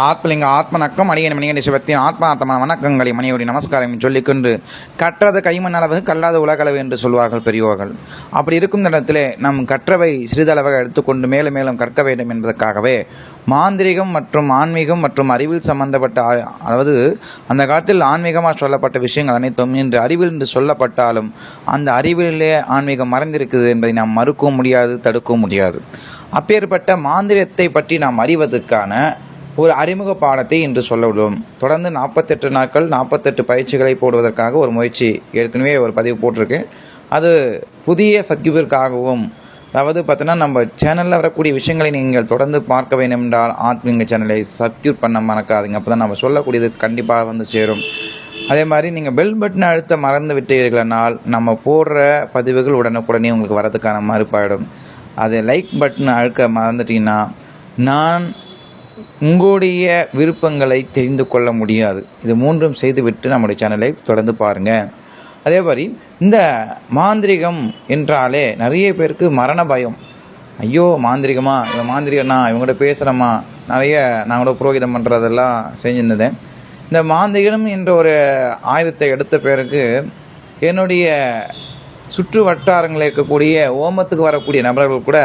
ஆத்மலிங்க ஆத்மனக்கம் அடியன் மணிகண்ட சிவத்தின் ஆத்மாத்ம வணக்கங்களை மணியோடி நமஸ்காரம் சொல்லிக்கொண்டு கற்றது கைமண் அளவு கல்லாத உலகளவு என்று சொல்வார்கள் பெரியோர்கள். அப்படி இருக்கும் இடத்திலே நம் கற்றவை சிறிதளவாக எடுத்துக்கொண்டு மேலும் மேலும் கற்க வேண்டும் என்பதற்காகவே மாந்திரிகம் மற்றும் ஆன்மீகம் மற்றும் அறிவில் சம்பந்தப்பட்ட அதாவது அந்த காலத்தில் ஆன்மீகமாக சொல்லப்பட்ட விஷயங்கள் அனைத்தும் இன்று அறிவில் என்று சொல்லப்பட்டாலும் அந்த அறிவிலே ஆன்மீகம் மறைந்திருக்குது என்பதை நாம் மறுக்கவும் முடியாது தடுக்கவும் முடியாது. அப்பேற்பட்ட மாந்திரியத்தை பற்றி நாம் அறிவதற்கான ஒரு அறிமுக பாடத்தை இன்று சொல்ல உள்ளோம். தொடர்ந்து நாற்பத்தெட்டு நாட்கள் நாற்பத்தெட்டு பயிற்சிகளை போடுவதற்காக ஒரு முயற்சி ஏற்கனவே ஒரு பதிவு போட்டிருக்கேன். அது புதிய சத்யுவிற்காகவும் அதாவது பார்த்தீங்கன்னா நம்ம சேனலில் வரக்கூடிய விஷயங்களை நீங்கள் தொடர்ந்து பார்க்க வேண்டும் என்றால் ஆத்மீங்க சேனலை சப்ஸ்கிரைப் பண்ண மறக்காதீங்க. அப்போ தான் நம்ம சொல்லக்கூடியது கண்டிப்பாக வந்து சேரும். அதே மாதிரி நீங்கள் பெல் பட்டனை அழுத்த மறந்து விட்டீர்களானால் நம்ம போடுற பதிவுகள் உடனுக்குடனே உங்களுக்கு வரதுக்கான மறுப்பாயிடும். அது லைக் பட்டன் அழுக்க மறந்துட்டீங்கன்னா நான் உங்களுடைய விருப்பங்களை தெரிந்து கொள்ள முடியாது. இது மூன்றும் செய்துவிட்டு நம்முடைய சேனலை தொடர்ந்து பாருங்கள் அதே மாதிரி இந்த மாந்திரிகம் என்றாலே நிறைய பேருக்கு மரண பயம். ஐயோ மாந்திரிகமா? இவன் மாந்திரிகண்ணா இவங்கள்ட்ட பேசுகிறோமா நிறைய நான் கூட புரோகிதம் பண்ணுறதெல்லாம் செஞ்சுருந்தேன். இந்த மாந்திரிகம் என்ற ஒரு ஆயுதத்தை எடுத்த பிறகு என்னுடைய சுற்று வட்டாரங்களில் இருக்கக்கூடிய ஓமத்துக்கு வரக்கூடிய நபர்கள் கூட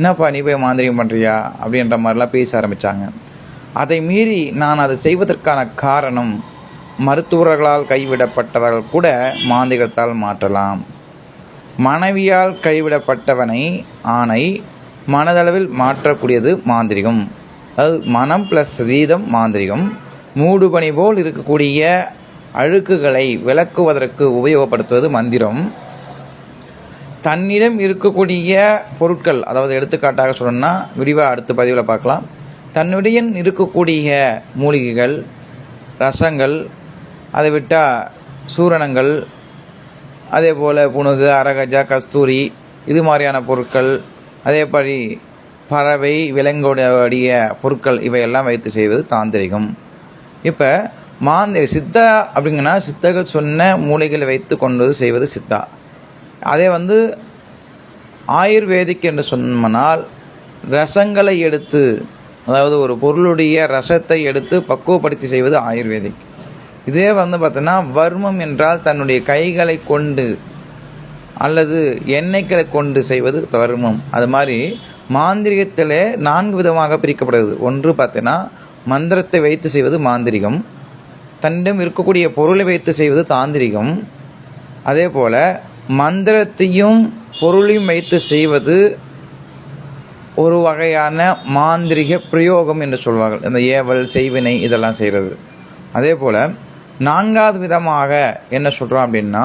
என்னப்பா நீ போய் மாந்திரியம் பண்ணுறியா அப்படின்ற மாதிரிலாம் பேச ஆரம்பித்தாங்க அதை மீறி நான் அதை செய்வதற்கான காரணம் மருத்துவர்களால் கைவிடப்பட்டவர்கள் கூட மாந்திரிகத்தால் மாற்றலாம். மனைவியால் கைவிடப்பட்டவனை ஆணை மனதளவில் மாற்றக்கூடியது மாந்திரிகம். அதாவது மனம் ப்ளஸ் ரீதம் மாந்திரிகம். மூடுபனி போல் இருக்கக்கூடிய அழுக்குகளை விளக்குவதற்கு உபயோகப்படுத்துவது மந்திரம். தன்னிடம் இருக்கக்கூடிய பொருட்கள் அதாவது எடுத்துக்காட்டாக சொல்லணும்னா விரிவாக அடுத்த பதிவில் பார்க்கலாம். தன்னுடைய இருக்கக்கூடிய மூலிகைகள் ரசங்கள் அதை விட்டால் சூரணங்கள் அதே போல் புணுகு அரகஜா கஸ்தூரி இது மாதிரியான பொருட்கள் அதே மாதிரி பறவை விலங்குடைய பொருட்கள் இவையெல்லாம் வைத்து செய்வது தாந்திரிகம். இப்போ மாந்திரி சித்தா அப்படிங்கன்னா சித்தர்கள் சொன்ன மூலிகளை வைத்து கொண்டு செய்வது சித்தா. அதே வந்து ஆயுர்வேதிக் என்று சொன்னால் ரசங்களை எடுத்து அதாவது ஒரு பொருளுடைய ரசத்தை எடுத்து பக்குவப்படுத்தி செய்வது ஆயுர்வேதிக். இதே வந்து பார்த்தோன்னா வர்மம் என்றால் தன்னுடைய கைகளை கொண்டு அல்லது எண்ணெய்களை கொண்டு செய்வது வர்மம். அது மாதிரி மாந்திரிகத்தில் நான்கு விதமாக பிரிக்கப்படுவது ஒன்று பார்த்தீங்கன்னா மந்திரத்தை வைத்து செய்வது மாந்திரிகம். தன்னிடம் இருக்கக்கூடிய பொருளை வைத்து செய்வது தாந்திரிகம். அதே போல் மந்திரத்தையும் பொருளையும் வைத்து செய்வது ஒரு வகையான மாந்திரிக பிரயோகம் என்று சொல்வார்கள். இந்த ஏவல் செய்வினை இதெல்லாம் செய்கிறது. அதே போல் நான்காவது விதமாக என்ன சொல்கிறோம் அப்படின்னா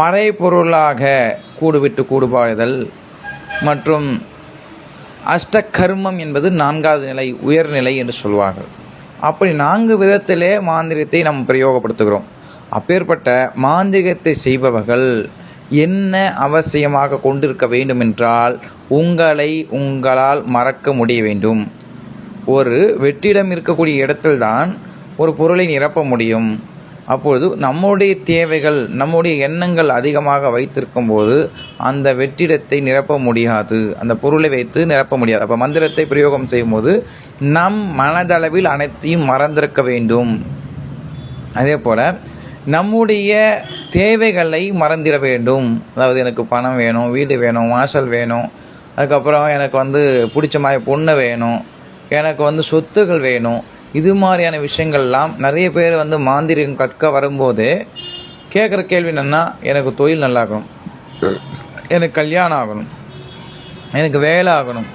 மறைபொருளாக கூடுவிட்டு கூடுபாடுதல் மற்றும் அஷ்ட கர்மம் என்பது நான்காவது நிலை உயர்நிலை என்று சொல்வார்கள். அப்படி நான்கு விதத்திலே மாந்திரியத்தை நாம் பிரயோகப்படுத்துகிறோம். அப்பேற்பட்ட மாந்திரிகத்தை செய்பவர்கள் என்ன அவசியமாக கொண்டிருக்க வேண்டும் என்றால் உங்களை உங்களால் மறக்க முடிய வேண்டும். ஒரு வெற்றிடம் இருக்கக்கூடிய இடத்தில்தான் ஒரு பொருளை நிரப்ப முடியும். அப்பொழுது நம்முடைய தேவைகள் நம்முடைய எண்ணங்கள் அதிகமாக வைத்திருக்கும் போது அந்த வெற்றிடத்தை நிரப்ப முடியாது. அந்த பொருளை வைத்து நிரப்ப முடியாது. அப்போ மந்திரத்தை பிரயோகம் செய்யும்போது நம் மனதளவில் அனைத்தையும் மறந்திருக்க வேண்டும். அதே போல் நம்முடைய தேவைகளை மறந்திட வேண்டும். அதாவது எனக்கு பணம் வேணும் வீடு வேணும் வாசல் வேணும். அதுக்கப்புறம் எனக்கு வந்து பிடிச்ச மாதிரி பொண்ணு வேணும். எனக்கு வந்து சொத்துகள் வேணும். இது மாதிரியான விஷயங்கள்லாம் நிறைய பேர் வந்து மாந்திரிகம் கற்க வரும்போது கேட்குற கேள்வி என்னென்னா எனக்கு தொழில் நல்லாகணும். எனக்கு கல்யாணம் ஆகணும். எனக்கு வேலை ஆகணும்.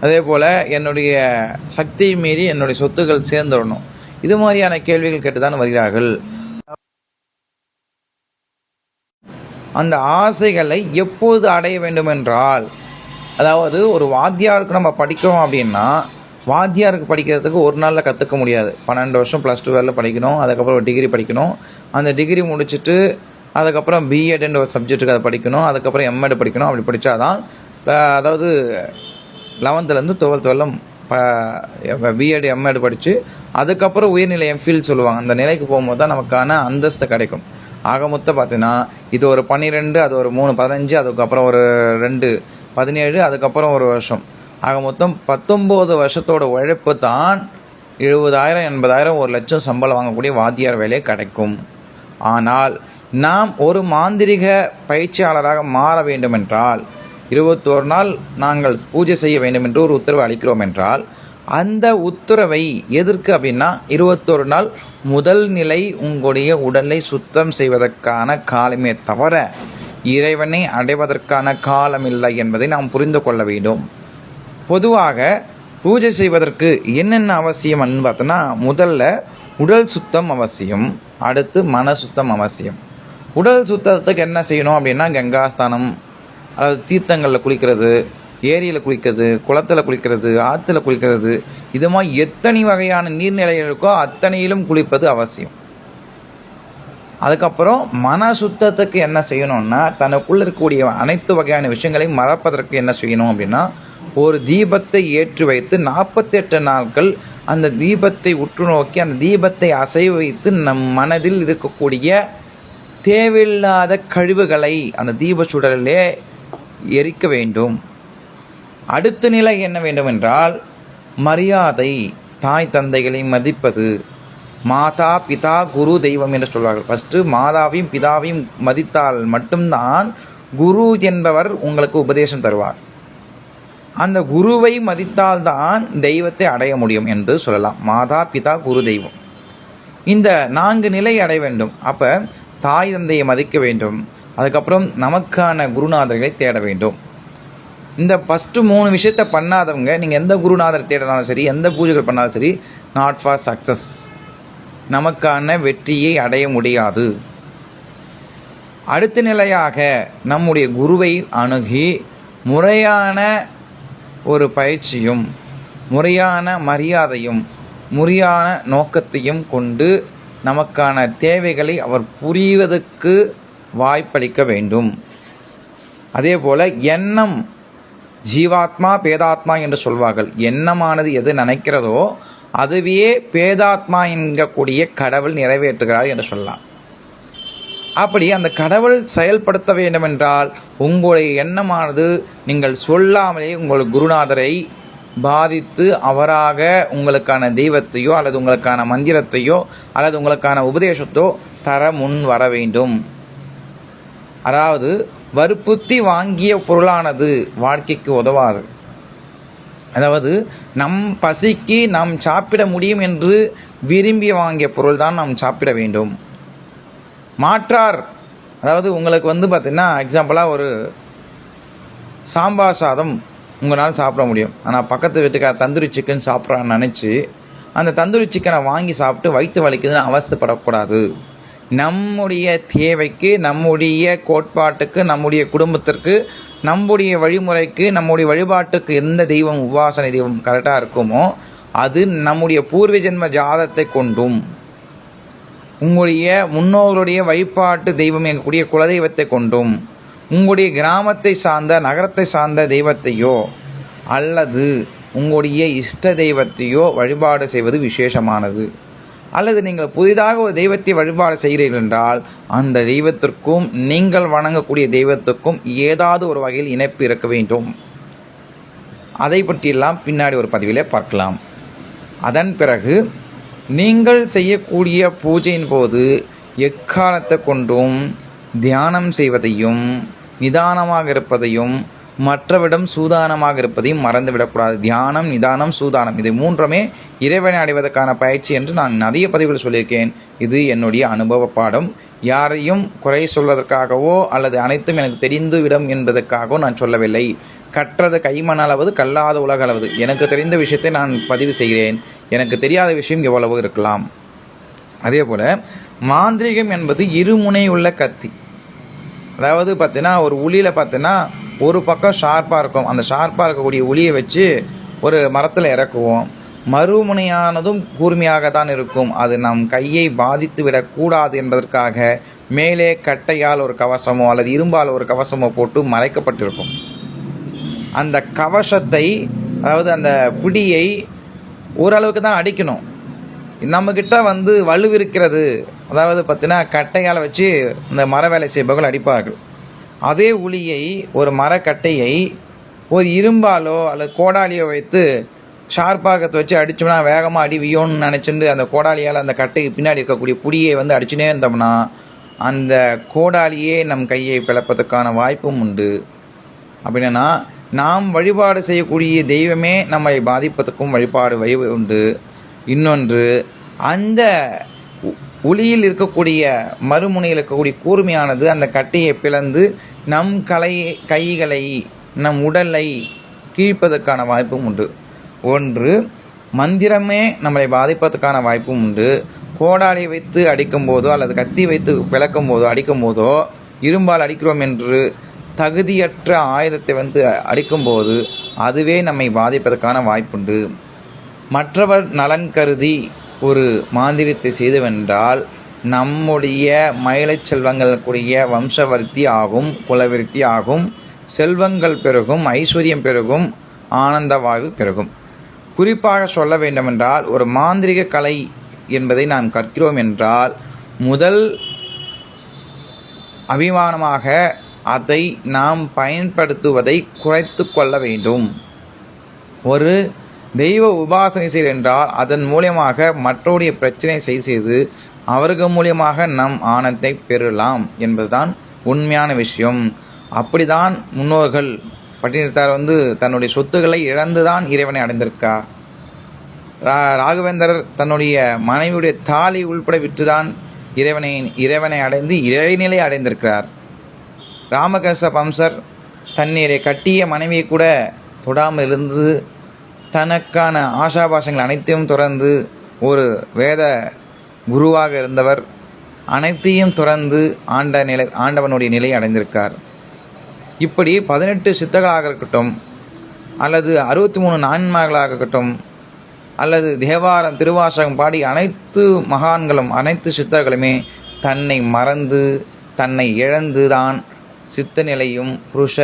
அதே போல் என்னுடைய சக்தியை மீறி என்னுடைய சொத்துக்கள் சேர்ந்துடணும். இது மாதிரியான கேள்விகள் கேட்டு தான் வருகிறார்கள். அந்த ஆசைகளை எப்போது அடைய வேண்டுமென்றால் அதாவது ஒரு வாத்தியாருக்கு நம்ம படிக்கிறோம் அப்படின்னா வாத்தியாருக்கு படிக்கிறதுக்கு ஒரு நாளில் கற்றுக்க முடியாது. பன்னெண்டு வருஷம் ப்ளஸ் டூ படிக்கணும் அதுக்கப்புறம் ஒரு டிகிரி படிக்கணும். அந்த டிகிரி முடிச்சுட்டு அதுக்கப்புறம் பிஎட்ன்ற ஒரு சப்ஜெக்ட்டுக்கு அதை படிக்கணும் அதுக்கப்புறம் எம்எட் படிக்கணும் அப்படி படித்தாதான் அதாவது லெவன்த்துலேருந்து டுவெல்த் வரலும் பிஎட் எம்எட் படித்து அதுக்கப்புறம் உயர்நிலை எம்ஃபில் சொல்லுவாங்க. அந்த நிலைக்கு போகும்போது தான் நமக்கான அந்தஸ்து கிடைக்கும். ஆக மொத்தம் பார்த்தீங்கன்னா இது ஒரு பன்னிரெண்டு அது ஒரு மூணு பதினஞ்சு அதுக்கப்புறம் ஒரு ரெண்டு பதினேழு அதுக்கப்புறம் ஒரு வருஷம். ஆக மொத்தம் பத்தொம்போது வருஷத்தோட உழைப்பு தான் எழுபதாயிரம் எண்பதாயிரம் ஒரு லட்சம் சம்பளம் வாங்கக்கூடிய வாத்தியார் வேலை கிடைக்கும். ஆனால் நாம் ஒரு மாந்திரிக பயிற்சியாளராக மாற வேண்டுமென்றால் இருபத்தோரு நாள் நாங்கள் பூஜை செய்ய வேண்டும் என்று ஒரு உத்தரவு அளிக்கிறோம் என்றால் அந்த உத்தரவை எதற்கு அப்படின்னா இருபத்தொரு நாள் முதல் நிலை உங்களுடைய உடலை சுத்தம் செய்வதற்கான காலமே தவிர இறைவனை அடைவதற்கான காலம் இல்லை என்பதை நாம் புரிந்து கொள்ள வேண்டும். பொதுவாக பூஜை செய்வதற்கு என்னென்ன அவசியம் பார்த்தோன்னா முதல்ல உடல் சுத்தம் அவசியம் அடுத்து மன சுத்தம் அவசியம். உடல் சுத்தத்துக்கு என்ன செய்யணும் அப்படின்னா கங்காஸ்தானம் அதாவது தீர்த்தங்களில் குளிக்கிறது ஏரியில் குளிக்கிறது குளத்தில் குளிக்கிறது ஆற்றுல குளிக்கிறது இது மாதிரி எத்தனை வகையான நீர்நிலைகள் இருக்கோ அத்தனையிலும் குளிப்பது அவசியம். அதுக்கப்புறம் மன சுத்தத்துக்கு என்ன செய்யணும்னா தனக்குள்ளே இருக்கக்கூடிய அனைத்து வகையான விஷயங்களையும் மறப்பதற்கு என்ன செய்யணும் அப்படின்னா ஒரு தீபத்தை ஏற்றி வைத்து நாற்பத்தெட்டு நாட்கள் அந்த தீபத்தை உற்று நோக்கி அந்த தீபத்தை அசை வைத்து நம் மனதில் இருக்கக்கூடிய தேவையில்லாத கழிவுகளை அந்த தீப சுடரிலே எரிக்க வேண்டும். அடுத்த நிலை என்ன வேண்டுமென்றால் மரியாதை தாய் தந்தைகளை மதிப்பது. மாதா பிதா குரு தெய்வம் என்று சொல்வார்கள். ஃபஸ்ட்டு மாதாவையும் பிதாவையும் மதித்தால் மட்டும்தான் குரு என்பவர் உங்களுக்கு உபதேசம் தருவார். அந்த குருவை மதித்தால்தான் தெய்வத்தை அடைய முடியும் என்று சொல்லலாம். மாதா பிதா குரு தெய்வம். இந்த நான்கு நிலை அடைய வேண்டும். அப்போ தாய் தந்தையை மதிக்க வேண்டும். அதுக்கப்புறம் நமக்கான குருநாதர்களை தேட வேண்டும். இந்த ஃபஸ்ட்டு மூணு விஷயத்த பண்ணாதவங்க நீங்கள் எந்த குருநாதர் தேடினாலும் சரி எந்த பூஜைகள் பண்ணாலும் சரி நாட் ஃபார் சக்ஸஸ் நமக்கான வெற்றியை அடைய முடியாது. அடுத்த நிலையாக நம்முடைய குருவை அணுகி முறையான ஒரு பயிற்சியும் முறையான மரியாதையும் முறையான நோக்கத்தையும் கொண்டு நமக்கான தேவைகளை அவர் புரிவதற்கு வாய்ப்பளிக்க வேண்டும். அதே போல் எண்ணம் ஜீவாத்மா பேதாத்மா என்று சொல்வார்கள். எண்ணமானது எது நினைக்கிறதோ அதுவே பேதாத்மா என்கக்கூடிய கடவுள் நிறைவேற்றுகிறார் என்று சொல்லலாம். அப்படி அந்த கடவுள் செயல்படுத்த வேண்டுமென்றால் உங்களுடைய எண்ணமானது நீங்கள் சொல்லாமலே உங்கள் குருநாதரை பாதித்து அவராக உங்களுக்கான தெய்வத்தையோ அல்லது உங்களுக்கான மந்திரத்தையோ அல்லது உங்களுக்கான உபதேசத்தோ தர முன் வர வேண்டும். அதாவது வற்புத்தி வாங்கிய பொருளானது வாழ்க்கைக்கு உதவாது. அதாவது நம் பசிக்கு நாம் சாப்பிட முடியும் என்று விரும்பி வாங்கிய பொருள் தான் நாம் சாப்பிட வேண்டும். மாற்றார் அதாவது உங்களுக்கு வந்து பார்த்திங்கன்னா எக்ஸாம்பிளாக ஒரு சாம்பார் சாதம் உங்களால் சாப்பிட முடியும். ஆனால் பக்கத்து வீட்டுக்கார தந்தூரி சிக்கன் சாப்பிட்றான்னு நினச்சி அந்த தந்தூரி சிக்கனை வாங்கி சாப்பிட்டு வயிற்று வலிக்குதுன்னு அவசியப்படக்கூடாது நம்முடைய தேவைக்கு நம்முடைய கோட்பாட்டுக்கு நம்முடைய குடும்பத்திற்கு நம்முடைய வழிமுறைக்கு நம்முடைய வழிபாட்டுக்கு எந்த தெய்வம் உபாசனை தெய்வம் கரெக்டாக இருக்குமோ அது நம்முடைய பூர்வ ஜென்ம ஜாதத்தை கொண்டும் உங்களுடைய முன்னோர்களுடைய வழிபாட்டு தெய்வம் எங்கக்கூடிய குலதெய்வத்தை கொண்டும் உங்களுடைய கிராமத்தை சார்ந்த நகரத்தை சார்ந்த தெய்வத்தையோ அல்லது உங்களுடைய இஷ்ட தெய்வத்தையோ வழிபாடு செய்வது விசேஷமானது. அல்லது நீங்கள் புதிதாக ஒரு தெய்வத்தை வழிபாடு செய்கிறீர்கள் என்றால் அந்த தெய்வத்திற்கும் நீங்கள் வணங்கக்கூடிய தெய்வத்துக்கும் ஏதாவது ஒரு வகையில் இணைப்பு இருக்க வேண்டும். அதை பற்றியெல்லாம் பின்னாடி ஒரு பதிவிலே பார்க்கலாம். அதன் பிறகு நீங்கள் செய்யக்கூடிய பூஜையின் போது எக்காலத்தை கொண்டும் தியானம் செய்வதையும் நிதானமாக இருப்பதையும் மற்றவிடம் சூதானமாக இருப்பதையும் மறந்துவிடக்கூடாது. தியானம் நிதானம் சூதானம் இது மூன்றுமே இறைவனை அடைவதற்கான பயிற்சி என்று நான் நிறைய பதிவுகள் சொல்லியிருக்கேன். இது என்னுடைய அனுபவ பாடம். யாரையும் குறை சொல்வதற்காகவோ அல்லது அனைத்தும் எனக்கு தெரிந்து விடும் என்பதற்காகவோ நான் சொல்லவில்லை. கற்றது கைமணளவது கல்லாத உலக அளவு எனக்கு தெரிந்த விஷயத்தை நான் பதிவு செய்கிறேன். எனக்கு தெரியாத விஷயம் எவ்வளவு இருக்கலாம். அதே போல் மாந்திரிகம் என்பது இருமுனை உள்ள கத்தி. அதாவது பார்த்தீங்கன்னா ஒரு உளியில் பார்த்தீங்கன்னா ஒரு பக்கம் ஷார்ப்பாக இருக்கும். அந்த ஷார்ப்பாக இருக்கக்கூடிய உளியை வச்சு ஒரு மரத்தில் இறக்குவோம். மறுமுனையானதும் கூர்மையாக தான் இருக்கும். அது நம் கையை பாதித்து விடக்கூடாது என்பதற்காக மேலே கட்டையால் ஒரு கவசமோ அல்லது இரும்பால் ஒரு கவசமோ போட்டு மறைக்கப்பட்டிருக்கும். அந்த கவசத்தை அதாவது அந்த பிடியை ஓரளவுக்கு தான் அடிக்கணும். நம்மக்கிட்ட வந்து வலுவிருக்கிறது. அதாவது பார்த்தீங்கன்னா கட்டையால் வச்சு இந்த மர வேலை செய்பவர்கள் அடிப்பார்கள். அதே உளியை ஒரு மரக்கட்டையை ஒரு இரும்பாலோ அல்லது கோடாலியோ வைத்து ஷார்ப்பாகத்தை வச்சு அடித்தோம்னா வேகமாக அடி வியோன்னு நினச்சிட்டு அந்த கோடாலியால் அந்த கட்டைக்கு பின்னாடி இருக்கக்கூடிய புடியை வந்து அடிச்சுனே இருந்தோம்னா அந்த கோடாலியே நம் கையை பிளப்பதற்கான வாய்ப்பும் உண்டு. அப்படின்னா நாம் வழிபாடு செய்யக்கூடிய தெய்வமே நம்மை பாதிப்பதற்கும் வழிபாடு வழி உண்டு. இன்னொன்று அந்த ஒளியில் இருக்கக்கூடிய மறுமுனையில் இருக்கக்கூடிய கூர்மையானது அந்த கட்டையை பிளந்து நம் கலை கைகளை நம் உடலை கீழ்ப்பதற்கான வாய்ப்பும் உண்டு. ஒன்று மந்திரமே நம்மளை பாதிப்பதற்கான வாய்ப்பும் உண்டு. கோடாலை வைத்து அடிக்கும் போதோ அல்லது கத்தி வைத்து விளக்கும் போதோ அடிக்கும் போதோ இரும்பால் அடிக்கிறோம் என்று தகுதியற்ற ஆயுதத்தை வந்து அடிக்கும்போது அதுவே நம்மை பாதிப்பதற்கான வாய்ப்புண்டு. மற்றவர் நலன் கருதி ஒரு மாந்திரத்தை செய்தவென்றால் நம்முடைய மயிலைச் செல்வங்களுக்குரிய வம்சவர்த்தி ஆகும் குலவிருத்தி ஆகும் செல்வங்கள் பெருகும் ஐஸ்வர்யம் பெருகும் ஆனந்த வாழ்வு பெருகும். குறிப்பாக சொல்ல வேண்டுமென்றால் ஒரு மாந்திரிக கலை என்பதை நாம் கற்கிறோம் என்றால் முதல் அபிமானமாக அதை நாம் பயன்படுத்துவதை குறைத்து கொள்ள வேண்டும். ஒரு தெய்வ உபாசனை செய்து என்றால் அதன் மூலியமாக மற்றவருடைய பிரச்சனை சரி செய்து அவர்கள் மூலியமாக நம் ஆனந்தை பெறலாம் என்பதுதான் உண்மையான விஷயம். அப்படிதான் முன்னோர்கள் பட்டினத்தார் வந்து தன்னுடைய சொத்துக்களை இழந்துதான் இறைவனை அடைந்திருக்கார். ரா ராகவேந்தரர் தன்னுடைய மனைவியுடைய தாலி உள்பட விற்றுதான் இறைவனை இறைவனை அடைந்து இறைநிலை அடைந்திருக்கிறார். ராமகிருஷ்ண பம்சர் தன்னுடைய கட்டிய மனைவியை கூட தொடாமல் இருந்து தனக்கான ஆசாபாசங்கள் அனைத்தையும் துறந்து ஒரு வேத குருவாக இருந்தவர் அனைத்தையும் துறந்து ஆண்ட நிலை ஆண்டவனுடைய நிலையை அடைந்திருக்கார். இப்படி பதினெட்டு சித்தர்களாக இருக்கட்டும் அல்லது அறுபத்தி மூணு நான்மார்களாக இருக்கட்டும் அல்லது தேவாரம் திருவாசகம் பாடி அனைத்து மகான்களும் அனைத்து சித்தர்களுமே தன்னை மறந்து தன்னை இழந்து தான் சித்த நிலையும் புருஷ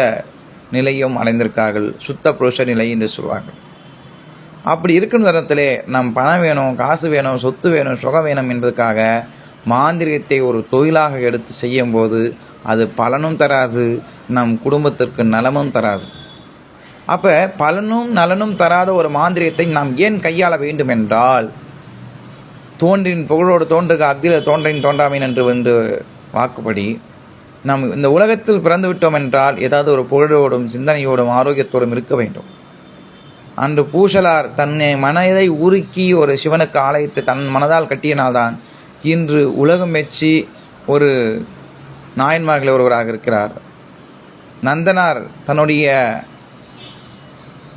நிலையும் அடைந்திருக்கார்கள். சுத்த புருஷ நிலை என்று சொல்வார்கள். அப்படி இருக்கும் தரத்திலே நம் பணம் வேணும் காசு வேணும் சொத்து வேணும் சுகம் வேணும் என்பதற்காக மாந்திரிகத்தை ஒரு தொழிலாக எடுத்து செய்யும்போது அது பலனும் தராது நம் குடும்பத்திற்கு நலமும் தராது. அப்போ பலனும் நலனும் தராத ஒரு மாந்திரிகத்தை நாம் ஏன் கையாள வேண்டும் என்றால் தோன்றின் புகழோடு தோன்றுக அக்தியில் தோன்றின் தோன்றாமை என்று வந்து வாக்குப்படி நாம் இந்த உலகத்தில் பிறந்து விட்டோம் என்றால் ஏதாவது ஒரு புகழோடும் சிந்தனையோடும் ஆரோக்கியத்தோடும் இருக்க வேண்டும். அன்று பூசலார் தன்னை மனதை உருக்கி ஒரு சிவனுக்கு ஆலயத்தை தன் மனதால் கட்டியனால்தான் இன்று உலகம் மெச்சி ஒரு நாயன்மார்களை ஒருவராக இருக்கிறார். நந்தனார் தன்னுடைய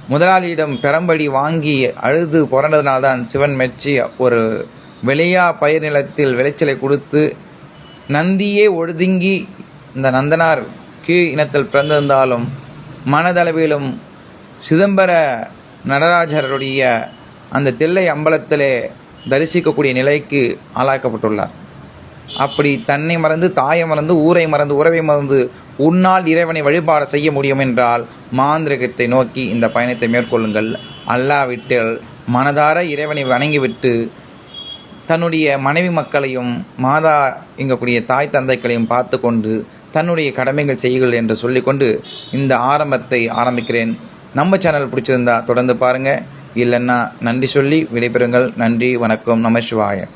முதலாளியிடம் பெரம்படி வாங்கி அழுது புரண்டதினால்தான் சிவன் மெச்சி ஒரு விளையா பயிர் நிலத்தில் விளைச்சலை கொடுத்து நந்தியே ஒழுதுங்கி இந்த நந்தனார் கீழ் இனத்தில் பிறந்திருந்தாலும் மனதளவிலும் சிதம்பர நடராஜருடைய அந்த தில்லை அம்பலத்திலே தரிசிக்கக்கூடிய நிலைக்கு ஆளாக்கப்பட்டுள்ளார். அப்படி தன்னை மறந்து தாயை மறந்து ஊரை மறந்து உறவை மறந்து உன்னால் இறைவனை வழிபாடு செய்ய முடியும் என்றால் மாந்திரகத்தை நோக்கி இந்த பயணத்தை மேற்கொள்ளுங்கள். அல்லாவிட்டில் மனதார இறைவனை வணங்கிவிட்டு தன்னுடைய மனைவி மக்களையும் மாதா எங்கக்கூடிய தாய் தந்தைகளையும் பார்த்து கொண்டு தன்னுடைய கடமைகள் செய்யுங்கள் என்று சொல்லிக்கொண்டு இந்த ஆரம்பத்தை ஆரம்பிக்கிறேன். நம்ம சேனல் பிடிச்சிருந்தா தொடர்ந்து பாருங்கள் இல்லைன்னா நன்றி சொல்லி விடைபெறுங்கள். நன்றி வணக்கம். நம சிவாய.